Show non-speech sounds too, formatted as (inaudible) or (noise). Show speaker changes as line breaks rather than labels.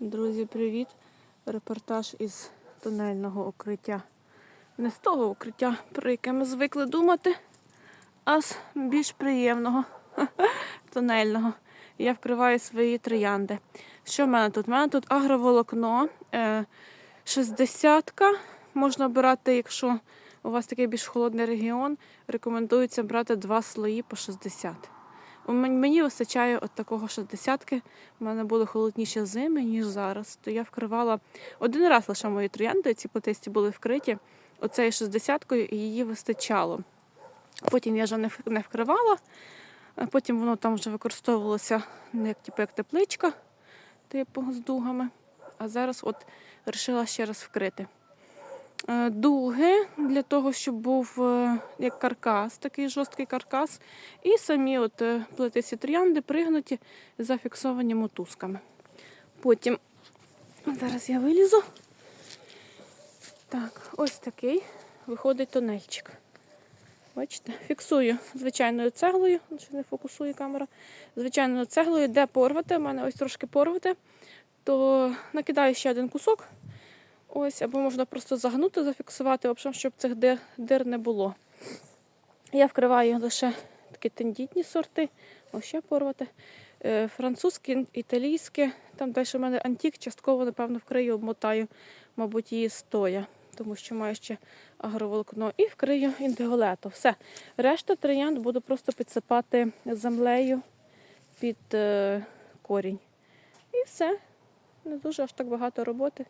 Друзі, привіт! Репортаж із тунельного укриття. Не з того укриття, про яке ми звикли думати, а з більш приємного (laughs) тунельного. Я вкриваю свої троянди. Що в мене тут? У мене тут агроволокно, е, 60-ка. Можна брати, якщо у вас такий більш холодний регіон, рекомендується брати два слої по 60. Мені вистачає от такого 60-ки. У мене були холодніші зими, ніж зараз. То я вкривала один раз лише мої троянди, ці плетисті були вкриті. Оцею 60-кою і її вистачало. Потім я вже не вкривала, потім воно там вже використовувалося як, типу, як тепличка, типу з дугами. А зараз от вирішила ще раз вкрити. Е, Дуги для того, щоб був е, як каркас, такий жорсткий каркас, і самі от е, плетисті троянди пригнуті, зафіксовані мотузками. Потім зараз я вилізу. Так, ось такий виходить тонельчик. Бачите, фіксую звичайною цеглою, що не фокусує камера. Звичайною цеглою, де порвати, у мене ось трошки порвати, то накидаю ще один кусок. Ось, або можна просто загнути, зафіксувати, в общем, щоб цих дир, дир не було. Я вкриваю лише такі тендітні сорти, ось ще порвати. Е, Французькі, італійські, там далі в мене антік, частково, напевно, вкрию, обмотаю, мабуть, її стоя, тому що маю ще агроволокно. І вкрию індиголето. Все. Решта троянд буду просто підсипати землею під е, корінь. І все. Не дуже аж так багато роботи.